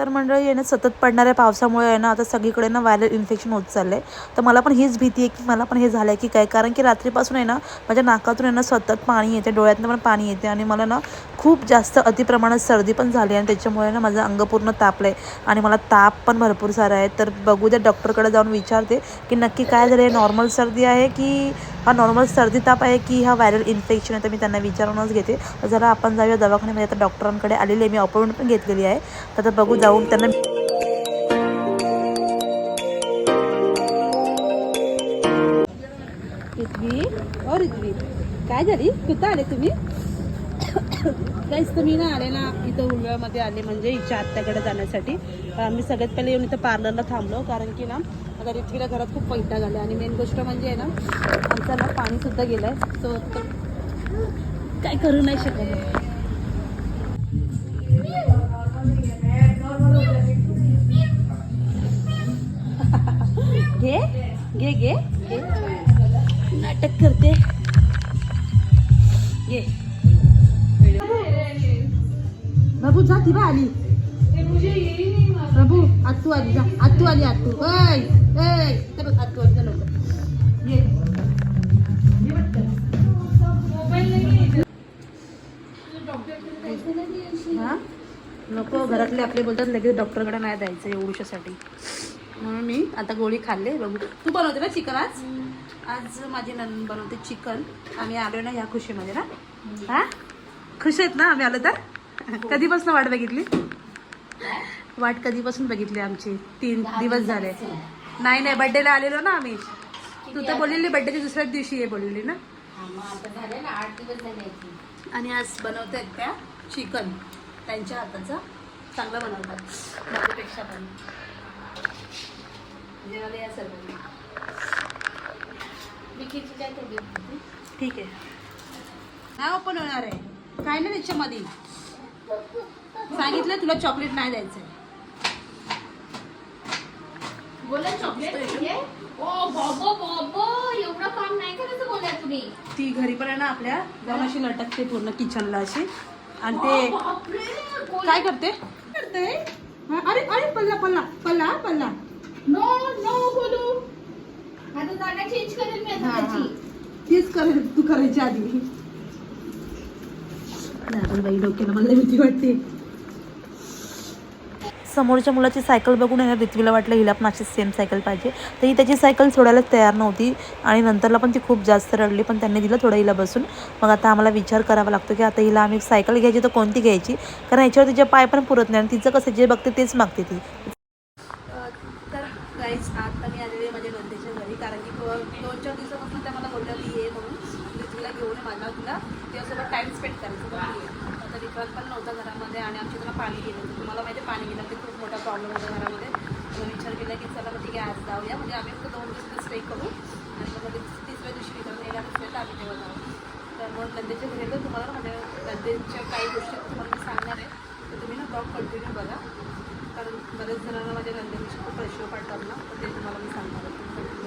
तर मंडळी आहे ना सतत पडणाऱ्या पावसामुळे आहे ना आता सगळीकडे ना व्हायरल इन्फेक्शन होत चाललं आहे तर मला पण हीच भीती आहे की मला पण हे झालं आहे की काय? कारण की रात्रीपासून आहे ना माझ्या नाकातून आहे ना सतत पाणी येते डोळ्यातनं पण पाणी येते आणि मला ना खूप जास्त अतिप्रमाणात सर्दी पण झाली आणि त्याच्यामुळे ना माझं अंग पूर्ण तापलं आहे आणि मला ताप पण भरपूर सारा आहे. तर बघू द्या डॉक्टरकडे जाऊन विचारते की नक्की काय झालं आहे नॉर्मल सर्दी आहे की हा नॉर्मल सर्दी ताप आहे की हा व्हायरल इन्फेक्शन आहे तर मी त्यांना विचारूनच घेते. जरा आपण जाऊया दवाखान्यामध्ये. आता डॉक्टरांकडे आलेली आहे. मी अपॉइंटमेंट पण घेतलेली आहे. तर आता बघू जाऊन त्यांना काय झाली? कुठं आले तुम्ही? काहीच तुम्ही ना आले ना इथं उलव्यामध्ये आले म्हणजे इच्छा आत्याकडे जाण्यासाठी. आम्ही सगळ्यात पहिले येऊन इथं पार्लरला थांबलो कारण की ना आता रिथ्वीला घरात खूप पैठा झाला आणि मेन गोष्ट म्हणजे आहे ना आमचा ना पाणीसुद्धा गेलं आहे सो काय करू नाही शकत. घे घे घे घे. नाटक करते. घे. बाबू जा ती बा आली. बाबू आत्तू आली जा. आत्तू आली आत्तू. ऐ ऐ ते बघ आत्तू आली जा लवकर. ये. हा? नको घरातले आपले बोलतात लगेच डॉक्टरकडे नाही जायचं एवढ्यासाठी म्हणून मी आता गोळी खाल्ले बघू. तू बनवते ना चिकन आज? आज माझी नंद बनवते चिकन. आम्ही आलो ना ह्या खुशीमध्ये ना? हा? खुश आहेत ना आम्ही आलो तर? कधीपासून वाट बघितली? वाट कधीपासून बघितली आमची? तीन दिवस झाले. नाही नाही बड्डेला आलेलो ना आम्ही. तू तर बोललेली बड्डेच्या दुसऱ्याच दिवशी आहे बोललेली ना. आणि आज बनवत आहेत त्या चिकन त्यांच्या हाताचं चांगलं बनवतात. माझ्यापेक्षा पण. जेवायला या सर्वांनी ठीक आहे. नाही ओपन होणार आहे. काय नाही त्याच्यामध्ये? सांगितलं तुला चॉकलेट नाही द्यायचं बोला चॉकलेट पाहिजे ओ बाबो बाबो एवढं काम नाही करायचं बोला तुम्ही. ती घरी पण आहे ना आपल्या जाऊन अशी लटकते पूर्ण किचनला अशी. आणि ते बापरे कोण- काय करते? करते? हा, अरे अरे पल्ला पल्ला पल्ला पल्ला. नो नो बोलू. आता जागा चेंज करेल मी आता हा. त्याची. तीच करेल तू करायची आधी. नाही बाई डोक्याला मला लई भीती वाटते. समोरच्या मुलाची सायकल बघून आहे ना रिथवीला वाटलं हिला पण अशीच सेम सायकल पाहिजे. तर ही त्याची सायकल सोडायला तयार नव्हती आणि नंतरला पण ती खूप जास्त रडली पण त्यांनी दिलं थोडं हिला बसून. मग आता आम्हाला विचार करावा लागतो की आता हिला आम्ही सायकल घ्यायची तर कोणती घ्यायची? कारण ह्याच्यावर तिचे पाय पण पुरत नाही आणि तिचं कसं जे बघते तेच मागते ती. तर गाईज आता मी आलेली आहे माझ्या नंदेच्या घरी कारण की दो- दोन चार दिवसापासून त्या मला बोलल्या की ये म्हणून. मी तुला घेऊन ये माझा तुला त्यासोबत टाईम स्पेंड करायचं. आता रिफर पण नव्हता घरामध्ये आणि आमच्या तुला पाणी गेलं होतं. तुम्हाला माहिती आहे पाणी गेलं. ते खूप मोठा प्रॉब्लेम होता घरामध्ये. मग विचार केला की चला मग ठीक आहे आज जाऊया. म्हणजे आम्ही फक्त दोन दिवस स्टे करू. आणि मग तिसऱ्या दिवशी निघून यायला दुसऱ्या आम्ही तेव्हा जाऊ. तर मग नंदेच्या घरी तर तुम्हाला म्हणजे नंदेच्या काही गोष्टी तुम्हाला मी सांगणार आहे. तर तुम्ही ना ब्लॉग कंटिन्यू बघा. कारण बरेच जणांना माझ्या नंदेविषयी खूप प्रश्न पडतात ना. तर ते तुम्हाला मी सांगणार आहे.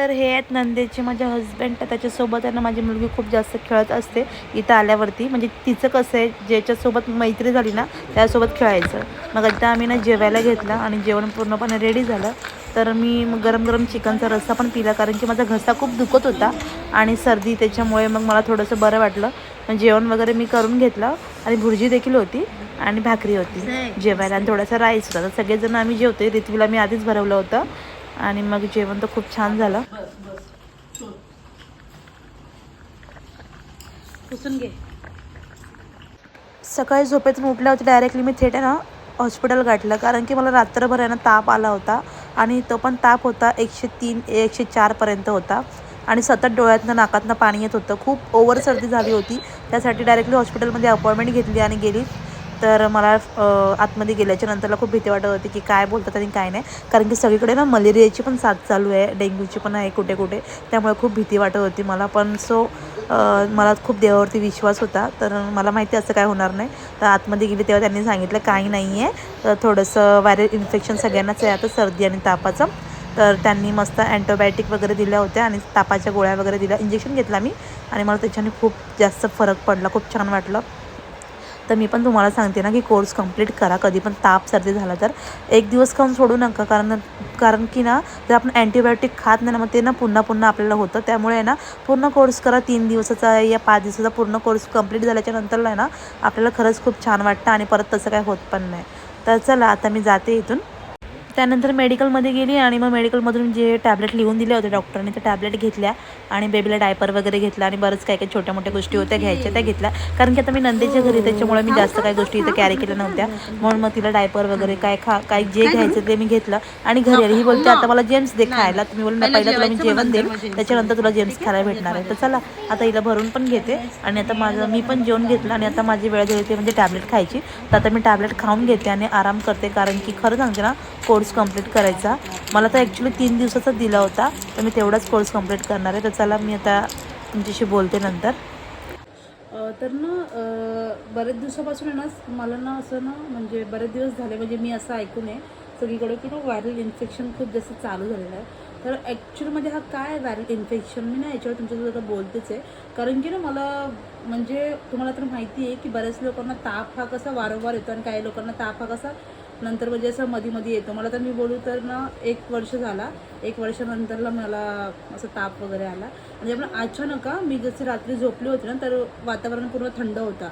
तर हे आहेत नंदेचे माझे हस्बंड तर त्याच्यासोबत आहे ना माझी मुलगी खूप जास्त खेळत असते इथं आल्यावरती. म्हणजे तिचं कसं आहे ज्याच्यासोबत मैत्री झाली ना त्यासोबत खेळायचं. मग आता आम्ही ना जेवायला घेतलं आणि जेवण पूर्णपणे रेडी झालं. तर मी मग गरम गरम चिकनचा रस्सा पण पिला कारण की माझा घसा खूप दुखत होता आणि सर्दी. त्याच्यामुळे मग मला थोडंसं बरं वाटलं. जेवण वगैरे मी करून घेतलं आणि भुर्जी देखील होती आणि भाकरी होती जेवायला. आणि थोडासा राईस होता. तर सगळेजण आम्ही जेवतोय. रिथवीला मी आधीच भरवलं होतं. आणि मग जेवण तर खूप छान झालं. सकाळी झोपेतून उठल्यावरती डायरेक्टली मी थेट आहे ना हॉस्पिटल गाठलं. कारण की मला रात्रभर आहे ना ताप आला होता. आणि तो पण ताप होता एकशे तीन एकशे चारपर्यंत होता. आणि सतत डोळ्यातनं नाकातनं पाणी येत होतं. खूप ओव्हर सर्दी झाली होती. त्यासाठी डायरेक्टली हॉस्पिटलमध्ये अपॉइंटमेंट घेतली आणि गेली. तर मला आतमध्ये गेल्याच्या नंतरला खूप भीती वाटत होती की काय बोलतात आणि काय नाही. कारण की सगळीकडे ना मलेरियाची पण साथ चालू आहे डेंग्यूची पण आहे कुठे कुठे. त्यामुळे खूप भीती वाटत होती मला. पण सो मला खूप देवावरती विश्वास होता. तर मला माहिती असं काय होणार नाही. तर आतमध्ये गेली तेव्हा त्यांनी सांगितलं काही नाही आहे तर थोडंसं व्हायरल इन्फेक्शन सगळ्यांनाच आहे आता सर्दी आणि तापाचं. तर त्यांनी मस्त अँटोबायोटिक वगैरे दिल्या होत्या आणि तापाच्या गोळ्या वगैरे दिल्या. इंजेक्शन घेतला मी आणि मला त्याच्याने खूप जास्त फरक पडला. खूप छान वाटलं. तर मी पण तुम्हाला सांगते ना की कोर्स कंप्लीट करा. कधी पण ताप सर्दी झाला तर एक दिवस खाऊन सोडू नका. कारण कारण की ना जर आपण अँटीबायोटिक खात नाही ना मग ते ना पुन्हा पुन्हा आपल्याला होतं. त्यामुळे आहे ना पूर्ण कोर्स करा. तीन दिवसाचा या पाच दिवसाचा पूर्ण कोर्स कंप्लीट झाल्याच्या नंतरला आहे ना आपल्याला खरंच खूप छान वाटतं आणि परत तसं काय होत पण नाही. तर चला आता मी जाते इथून. त्यानंतर मेडिकलमध्ये गेली आणि मग मेडिकलमधून जे टॅबलेट लिहून दिले होते डॉक्टरने ते टॅबलेट घेतल्या आणि बेबीला डायपर वगैरे घेतला आणि बरंच काही काही छोट्या मोठ्या गोष्टी होत्या घ्यायच्या त्या घेतल्या. कारण की आता मी नंदेच्या घरी त्याच्यामुळे मी जास्त काही गोष्टी इथे कॅरी केल्या नव्हत्या. म्हणून मग तिला डायपर वगैरे काय खा काय जे घ्यायचं ते मी घेतलं. आणि घरी आली ही बोलते आता मला जेम्स दे खायला तुम्ही बोल नाही पहिलं तुला मी जेवण देईल त्याच्यानंतर तुला जेम्स खायला भेटणार आहे. तर चला आता हिला भरून पण घेते. आणि आता माझं मी पण जेवण घेतलं आणि आता माझी वेळ झाली ते म्हणजे टॅबलेट खायची. तर आता मी टॅबलेट खाऊन घेते आणि आराम करते. कारण की खरं सांगते ना कोर्स कंप्लीट करायचा. मला तर ॲक्च्युली तीन दिवसाचा दिला होता तर मी तेवढाच कोर्स कंप्लीट करणार आहे. तर चला मी आता तुमच्याशी बोलते नंतर. तर ना बऱ्याच दिवसापासून आहे ना मला ना असं ना म्हणजे बरेच दिवस झाले म्हणजे मी असं ऐकून आहे सगळीकडे की ना व्हायरल इन्फेक्शन खूप जास्त चालू झालेलं आहे. तर ॲक्च्युअलमध्ये हा काय व्हायरल इन्फेक्शन मी ना याच्यावर तुमच्यासोबत आता बोलतेच आहे. कारण की ना मला म्हणजे तुम्हाला तर माहिती आहे की बऱ्याच लोकांना ताप हा कसा वारंवार येतो आणि काही लोकांना ताप हा कसा नंतर म्हणजे असं मध्ये मध्ये येतो. मला तर मी बोलू तर ना एक वर्ष झाला. एक वर्षानंतरला मला असं ताप वगैरे आला. म्हणजे आपण अचानक मी जसे रात्री झोपली होती ना तर वातावरण पूर्ण थंड होता.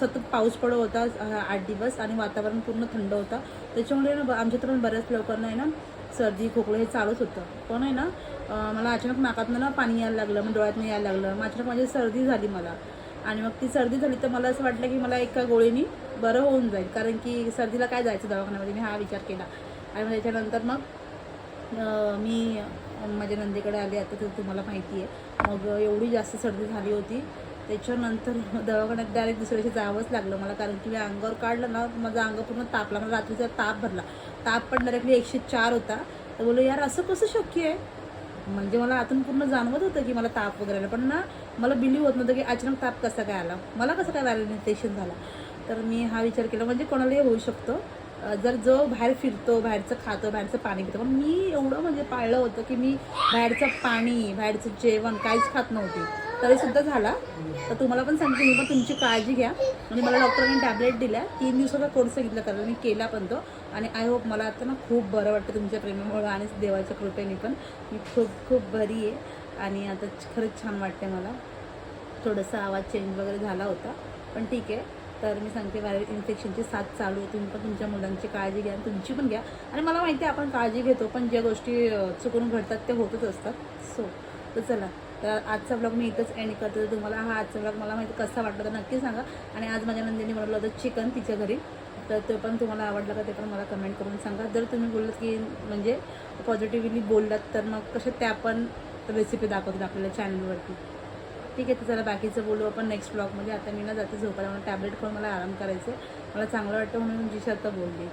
सतत पाऊस पडत होता आठ दिवस आणि वातावरण पूर्ण थंड होता. त्याच्यामुळे ना आमच्या तर पण बऱ्याच लोकांना आहे ना सर्दी खोकलं हे चालूच होतं. पण आहे ना मला अचानक नाकातनं ना पाणी यायला लागलं मग डोळ्यातनं यायला लागलं. मग अचानक माझी सर्दी झाली मला. आणि मग ती सर्दी झाली तर मला असं वाटलं की मला एका गोळीनी बरं होऊन जाईल. कारण की सर्दीला काय जायचं दवाखान्यामध्ये? मी हा विचार केला. आणि मग त्याच्यानंतर मग मी माझ्या नंदीकडे आले. आता तर तुम्हाला माहिती आहे. मग एवढी जास्त सर्दी झाली होती. त्याच्यानंतर दवाखान्यात डायरेक्ट दुसऱ्याशी जावंच लागलं मला. कारण की मी अंगावर काढलं ना माझं अंग पूर्ण तापला. मला रात्रीचा ताप भरला. ताप पण डायरेक्टली एकशे चार होता. तर बोललो यार असं कसं शक्य आहे? म्हणजे मला आतून पूर्ण जाणवत होतं की मला ताप वगैरे आला. पण ना मला बिलीव होत नव्हतं की अचानक ताप कसा काय आला? मला कसं काय व्हॅलिडेशन झाला? तर मी हा विचार केला म्हणजे कोणालाही होऊ शकतो. जर जो बाहेर फिरतो बाहेरचं खातो बाहेरचं पाणी पितो पण मी एवढं म्हणजे पाळलं होतं की मी बाहेरचं पाणी बाहेरचं जेवण काहीच खात नव्हती. तरीसुद्धा झाला. तर तुम्हाला पण सांगते मी पण तुमची काळजी घ्या. आणि मला डॉक्टरांनी टॅबलेट दिल्या. तीन दिवसाचा कोर्स सांगितला कारण मी केला पण तो. आणि आय होप मला आता ना खूप बरं वाटतं तुमच्या प्रेमामुळं आणि देवाच्या कृपेने पण. मी खूप खूप बरी आहे. आणि आता खरंच छान वाटते मला. थोडंसं आवाज चेंज वगैरे झाला होता. पण ठीक आहे. तर मी सांगते व्हायरल इन्फेक्शनची साथ चालू आहे तुम्ही पण तुमच्या मुलांची काळजी घ्या तुमची पण घ्या. आणि मला माहिती आहे आपण काळजी घेतो पण ज्या गोष्टी चुकून घडतात त्या होतच असतात. सो तर चला. तर आजचा ब्लॉग मी इथंच एंड करते. तर तुम्हाला हा आजचा ब्लॉग मला माहिती कसा वाटला तर नक्की सांगा. आणि आज माझ्या नंदिनी बनवलं होतं चिकन तिच्या घरी. तर ते पण तुम्हाला आवडलं का ते पण मला कमेंट करून सांगा. जर तुम्ही बोललात की म्हणजे पॉझिटिव्हली बोललात तर मग कशा त्या पण रेसिपी दाखवतात आपल्याला चॅनलवरती ठीक आहे तर चला बाकीचं बोलू. आपण नेक्स्ट ब्लॉगमध्ये आता मी ना जाते झोपायला. म्हणून टॅबलेट खाऊन मला आराम करायचं आहे मला चांगलं वाटतं म्हणून जी आता बोलली.